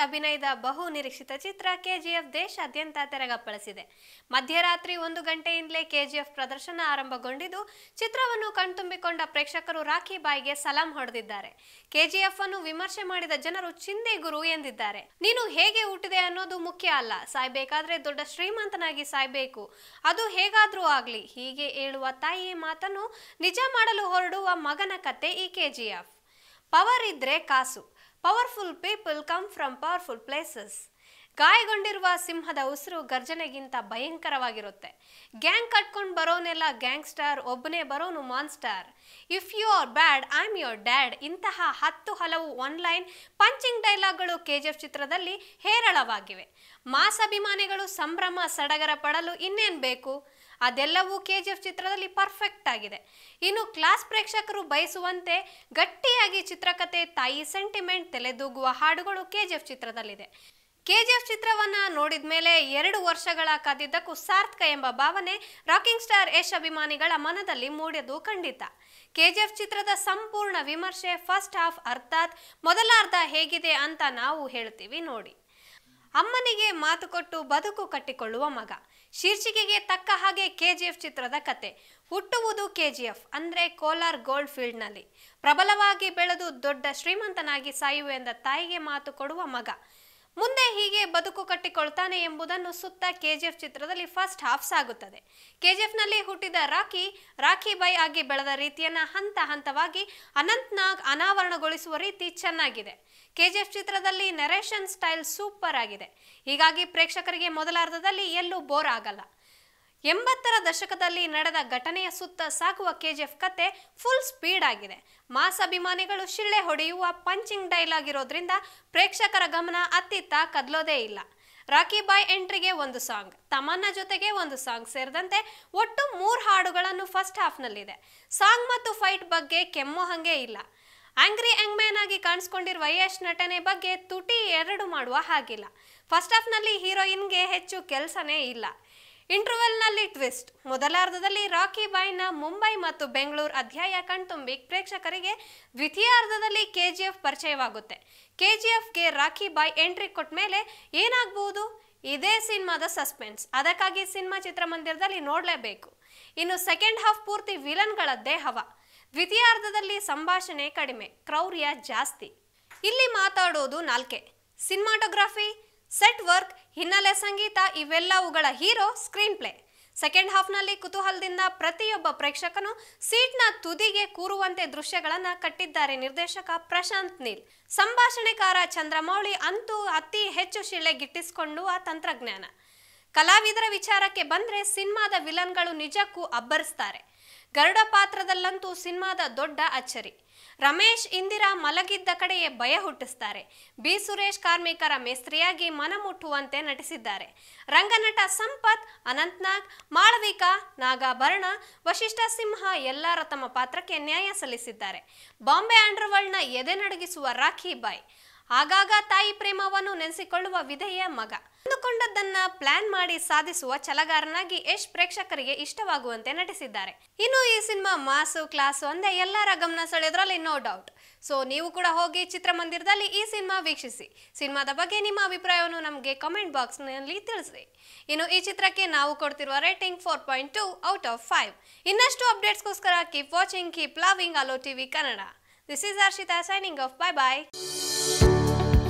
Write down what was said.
ಅಭಿನಯದ ಬಹು ನಿರೀಕ್ಷಿತ ಚಿತ್ರ ಕೆಜಿಎಫ್ ದೇಶಾದ್ಯಂತ ತೆರೆಗಪ್ಪಳಿಸಿದೆ. ಮಧ್ಯರಾತ್ರಿ ಒಂದು ಗಂಟೆಯಿಂದಲೇ ಕೆಜಿಎಫ್ ಪ್ರದರ್ಶನ ಆರಂಭಗೊಂಡಿದ್ದು, ಚಿತ್ರವನ್ನು ಕಣ್ತುಂಬಿಕೊಂಡ ಪ್ರೇಕ್ಷಕರು ರಾಖಿ ಬಾಯಿಗೆ ಸಲಾಂ ಹೊಡೆದಿದ್ದಾರೆ. ಕೆಜಿಎಫ್ ಅನ್ನು ವಿಮರ್ಶೆ ಮಾಡಿದ ಜನರು, ಚಿಂದೆ ಗುರು ಎಂದಿದ್ದಾರೆ. ನೀನು ಹೇಗೆ ಹುಟ್ಟಿದೆ ಅನ್ನೋದು ಮುಖ್ಯ ಅಲ್ಲ. ಸಾಯ್ಬೇಕಾದ್ರೆ ದೊಡ್ಡ ಶ್ರೀಮಂತನಾಗಿ ಸಾಯ್ಬೇಕು. ಅದು ಹೇಗಾದ್ರೂ ಆಗ್ಲಿ. ಹೀಗೆ ಹೇಳುವ ತಾಯಿಯ ಮಾತನ್ನು ನಿಜ ಮಾಡಲು ಹೊರಡುವ ಮಗನ ಕತೆ ಈ ಕೆಜಿಎಫ್. ಪವರ್ ಇದ್ರೆ ಕಾಸು. Powerful people come from powerful places ಗಾಯಗೊಂಡಿರುವ ಸಿಂಹದ ಉಸಿರು ಗರ್ಜನೆಗಿಂತ ಭಯಂಕರವಾಗಿರುತ್ತೆ. ಗ್ಯಾಂಗ್ ಕಟ್ಕೊಂಡು ಬರೋನೆಲ್ಲ ಗ್ಯಾಂಗ್ಸ್ಟರ್ ಒಬ್ಬನೇ ಬರೋನು monster. If you are bad I am your dad ಇಂತಹ ಹತ್ತು ಹಲವು ಆನ್ಲೈನ್ ಪಂಚಿಂಗ್ ಡೈಲಾಗ್ಗಳು ಕೆ ಜಿ ಎಫ್ ಚಿತ್ರದಲ್ಲಿ ಹೇರಳವಾಗಿವೆ. ಮಾಸ್ ಅಭಿಮಾನಿಗಳು ಸಂಭ್ರಮ, ಸಡಗರ ಪಡಲು ಇನ್ನೇನು ಬೇಕು? ಅದೆಲ್ಲವೂ ಕೆ ಜಿ ಎಫ್ ಚಿತ್ರದಲ್ಲಿ ಪರ್ಫೆಕ್ಟ್ ಆಗಿದೆ. ಇನ್ನು ಕ್ಲಾಸ್ ಪ್ರೇಕ್ಷಕರು ಬಯಸುವಂತೆ ಗಟ್ಟಿಯಾಗಿ ಚಿತ್ರಕಥೆ ತಾಯಿ ಸೆಂಟಿಮೆಂಟ್ ತಲೆದೂಗುವ ಹಾಡುಗಳು ಕೆ ಜಿ ಎಫ್ ಚಿತ್ರದಲ್ಲಿದೆ. ಕೆ ಜಿ ಎಫ್ ಚಿತ್ರವನ್ನ ನೋಡಿದ ಮೇಲೆ ಎರಡು ವರ್ಷಗಳ ಕಾದಿದ್ದಕ್ಕೂ ಸಾರ್ಥಕ ಎಂಬ ಭಾವನೆ ರಾಕಿಂಗ್ ಸ್ಟಾರ್ ಯಶ್ ಅಭಿಮಾನಿಗಳ ಮನದಲ್ಲಿ ಮೂಡಿದ್ದು ಖಂಡಿತ. ಕೆ ಜಿ ಎಫ್ ಚಿತ್ರದ ಸಂಪೂರ್ಣ ವಿಮರ್ಶೆ ಫಸ್ಟ್ ಹಾಫ್ ಅರ್ಥಾತ್ ಮೊದಲಾರ್ಧ ಹೇಗಿದೆ ಅಂತ ನಾವು ಹೇಳ್ತೀವಿ ನೋಡಿ. ಅಮ್ಮನಿಗೆ ಮಾತು ಕೊಟ್ಟು ಬದುಕು ಕಟ್ಟಿಕೊಳ್ಳುವ ಮಗ. ಶೀರ್ಷಿಕೆಗೆ ತಕ್ಕ ಹಾಗೆ ಕೆಜಿಎಫ್ ಚಿತ್ರದ ಕತೆ. ಹುಟ್ಟುವುದು ಕೆಜಿಎಫ್, ಅಂದ್ರೆ ಕೋಲಾರ್ ಗೋಲ್ಡ್ ಫೀಲ್ಡ್ನಲ್ಲಿ. ಪ್ರಬಲವಾಗಿ ಬೆಳೆದು ದೊಡ್ಡ ಶ್ರೀಮಂತನಾಗಿ ಸಾಯುವೆಂದ ತಾಯಿಗೆ ಮಾತು ಕೊಡುವ ಮಗ. ಮುಂದೆ ಹೀಗೆ ಬದುಕು ಕಟ್ಟಿಕೊಳ್ತಾನೆ ಎಂಬುದನ್ನು ಸುತ್ತ ಕೆಜಿಎಫ್ ಚಿತ್ರದಲ್ಲಿ ಫಸ್ಟ್ ಹಾಫ್ ಸಾಗುತ್ತದೆ. ಕೆಜಿಎಫ್ನಲ್ಲಿ ಹುಟ್ಟಿದ ರಾಖಿ ರಾಖಿ ಬೈ ಆಗಿ ಬೆಳೆದ ರೀತಿಯನ್ನ ಹಂತ ಹಂತವಾಗಿ ಅನಂತ್ನಾಗ್ ಅನಾವರಣಗೊಳಿಸುವ ರೀತಿ ಚೆನ್ನಾಗಿದೆ. ಕೆಜಿಎಫ್ ಚಿತ್ರದಲ್ಲಿ ನೆರೇಷನ್ ಸ್ಟೈಲ್ ಸೂಪರ್ ಆಗಿದೆ. ಹೀಗಾಗಿ ಪ್ರೇಕ್ಷಕರಿಗೆ ಮೊದಲ ಅರ್ಧದಲ್ಲಿ ಎಲ್ಲೂ ಬೋರ್ ಆಗಲ್ಲ. ಎಂಬತ್ತರ ದಶಕದಲ್ಲಿ ನಡೆದ ಘಟನೆಯ ಸುತ್ತ ಸಾಗುವ ಕೆಜಿಎಫ್ ಕತೆ ಫುಲ್ ಸ್ಪೀಡ್ ಆಗಿದೆ. ಮಾಸ್ ಅಭಿಮಾನಿಗಳು ಶಿಳ್ಳೆ ಹೊಡೆಯುವ ಪಂಚಿಂಗ್ ಡೈಲಾಗ್ ಇರೋದ್ರಿಂದ ಪ್ರೇಕ್ಷಕರ ಗಮನ ಅತ್ತಿತ್ತ ಕದಲೋದೇ ಇಲ್ಲ. ರಾಕಿ ಬಾಯ್ ಎಂಟ್ರಿಗೆ ಒಂದು ಸಾಂಗ್ ತಮನ್ನ ಜೊತೆಗೆ ಒಂದು ಸಾಂಗ್ ಸೇರಿದಂತೆ ಒಟ್ಟು ಮೂರು ಹಾಡುಗಳನ್ನು ಫಸ್ಟ್ ಹಾಫ್ನಲ್ಲಿದೆ ಸಾಂಗ್ ಮತ್ತು ಫೈಟ್ ಬಗ್ಗೆ ಕೆಮ್ಮೋ ಹಂಗೆ ಇಲ್ಲ. ಆಂಗ್ರಿ ಮ್ಯಾನ್ ಆಗಿ ಕಾಣಿಸ್ಕೊಂಡಿರುವ ಯಶ್ ನಟನೆ ಬಗ್ಗೆ ತುಟಿ ಎರಡು ಮಾಡುವ ಹಾಗಿಲ್ಲ. ಫಸ್ಟ್ ಹಾಫ್ನಲ್ಲಿ ಹೀರೋಯಿನ್ಗೆ ಹೆಚ್ಚು ಕೆಲಸನೇ ಇಲ್ಲ. ಇಂಟರ್ವೆಲ್ನಲ್ಲಿ ಟ್ವಿಸ್ಟ್. ಮೊದಲಾರ್ಧದಲ್ಲಿ ರಾಕಿ ಬಾಯ್ನ ಮುಂಬೈ ಮತ್ತು ಬೆಂಗಳೂರು ಅಧ್ಯಾಯ ಕಣ್ತುಂಬಿ ಪ್ರೇಕ್ಷಕರಿಗೆ ದ್ವಿತೀಯಾರ್ಧದಲ್ಲಿ ಕೆಜಿಎಫ್ ಪರಿಚಯವಾಗುತ್ತೆ. ಕೆಜಿಎಫ್ಗೆ ರಾಖಿ ಬಾಯ್ ಎಂಟ್ರಿ ಕೊಟ್ಟ ಮೇಲೆ ಏನಾಗಬಹುದು ಇದೇ ಸಿನಿಮಾದ ಸಸ್ಪೆನ್ಸ್. ಅದಕ್ಕಾಗಿ ಸಿನಿಮಾ ಚಿತ್ರಮಂದಿರದಲ್ಲಿ ನೋಡಲೇಬೇಕು. ಇನ್ನು ಸೆಕೆಂಡ್ ಹಾಫ್ ಪೂರ್ತಿ ವಿಲನ್ಗಳದ್ದೇ ಹವ. ದ್ವಿತೀಯಾರ್ಧದಲ್ಲಿ ಸಂಭಾಷಣೆ ಕಡಿಮೆ, ಕ್ರೌರ್ಯ ಜಾಸ್ತಿ. ಇಲ್ಲಿ ಮಾತಾಡೋದು ನಾಲ್ಕೆ, ಸಿನಿಮಾಟೋಗ್ರಫಿ, ಸೆಟ್ ವರ್ಕ್, ಹಿನ್ನೆಲೆ ಸಂಗೀತ ಇವೆಲ್ಲವುಗಳ ಹೀರೋ ಸ್ಕ್ರೀನ್ ಪ್ಲೇ. ಸೆಕೆಂಡ್ ಹಾಫ್ನಲ್ಲಿ ಕುತೂಹಲದಿಂದ ಪ್ರತಿಯೊಬ್ಬ ಪ್ರೇಕ್ಷಕನು ಸೀಟ್ನ ತುದಿಗೆ ಕೂರುವಂತೆ ದೃಶ್ಯಗಳನ್ನು ಕಟ್ಟಿದ್ದಾರೆ ನಿರ್ದೇಶಕ ಪ್ರಶಾಂತ್ ನೀಲ್. ಸಂಭಾಷಣೆಕಾರ ಚಂದ್ರಮೌಳಿ ಅಂತೂ ಅತಿ ಹೆಚ್ಚು ಶಿಳೆ ಗಿಟ್ಟಿಸಿಕೊಂಡು ಆ ತಂತ್ರಜ್ಞಾನ. ಕಲಾವಿದರ ವಿಚಾರಕ್ಕೆ ಬಂದರೆ ಸಿನಿಮಾದ ವಿಲನ್ಗಳು ನಿಜಕ್ಕೂ ಅಬ್ಬರಿಸ್ತಾರೆ. ಗರುಡ ಪಾತ್ರದಲ್ಲಂತೂ ಸಿನಿಮಾದ ದೊಡ್ಡ ಅಚ್ಚರಿ. ರಮೇಶ್ ಇಂದಿರಾ ಮಲಗಿದ್ದ ಕಡೆಯೇ ಭಯ ಹುಟ್ಟಿಸ್ತಾರೆ. ಬಿ ಸುರೇಶ್ ಕಾರ್ಮಿಕರ ಮೇಸ್ತ್ರಿಯಾಗಿ ಮನಮುಟ್ಟುವಂತೆ ನಟಿಸಿದ್ದಾರೆ. ರಂಗನಟ ಸಂಪತ್, ಅನಂತ್ನಾಗ್, ಮಾಳವಿಕಾ, ನಾಗಾಭರಣ, ವಶಿಷ್ಠ ಸಿಂಹ ಎಲ್ಲರ ತಮ್ಮ ಪಾತ್ರಕ್ಕೆ ನ್ಯಾಯ ಸಲ್ಲಿಸಿದ್ದಾರೆ. ಬಾಂಬೆ ಅಂಡರ್ವರ್ಲ್ಡ್ನ ಎದೆ ನಡಗಿಸುವ ರಾಖಿ ಬಾಯ್. ಆಗಾಗ ತಾಯಿ ಪ್ರೇಮವನ್ನು ನೆನೆಸಿಕೊಳ್ಳುವ ವಿಧೆಯ ಮಗ. ಅಂದುಕೊಂಡದ್ದನ್ನ ಪ್ಲಾನ್ ಮಾಡಿ ಸಾಧಿಸುವ ಛಲಗಾರನಾಗಿ ಯಶ್ ಪ್ರೇಕ್ಷಕರಿಗೆ ಇಷ್ಟವಾಗುವಂತೆ ನಟಿಸಿದ್ದಾರೆ. ಇನ್ನು ಈ ಸಿನಿಮಾ ಮಾಸು, ಕ್ಲಾಸು ಒಂದೇ ಎಲ್ಲರ ಗಮನ ಸೆಳೆಯೋದ್ರಲ್ಲಿ ನೋ ಡೌಟ್. ಸೊ ನೀವು ಕೂಡ ಹೋಗಿ ಚಿತ್ರಮಂದಿರದಲ್ಲಿ ಈ ಸಿನಿಮಾ ವೀಕ್ಷಿಸಿ. ಸಿನಿಮಾದ ಬಗ್ಗೆ ನಿಮ್ಮ ಅಭಿಪ್ರಾಯವನ್ನು ನಮಗೆ ಕಮೆಂಟ್ ಬಾಕ್ಸ್ನಲ್ಲಿ ತಿಳಿಸಿ ಇನ್ನು ಈ ಚಿತ್ರಕ್ಕೆ ನಾವು ಕೊಡ್ತಿರುವ rating four point two out of five ಇನ್ನಷ್ಟು ಅಪ್ಡೇಟ್ಸ್ಗೋಸ್ಕರ keep watching keep loving hello TV Kannada this is Harshita signing off bye bye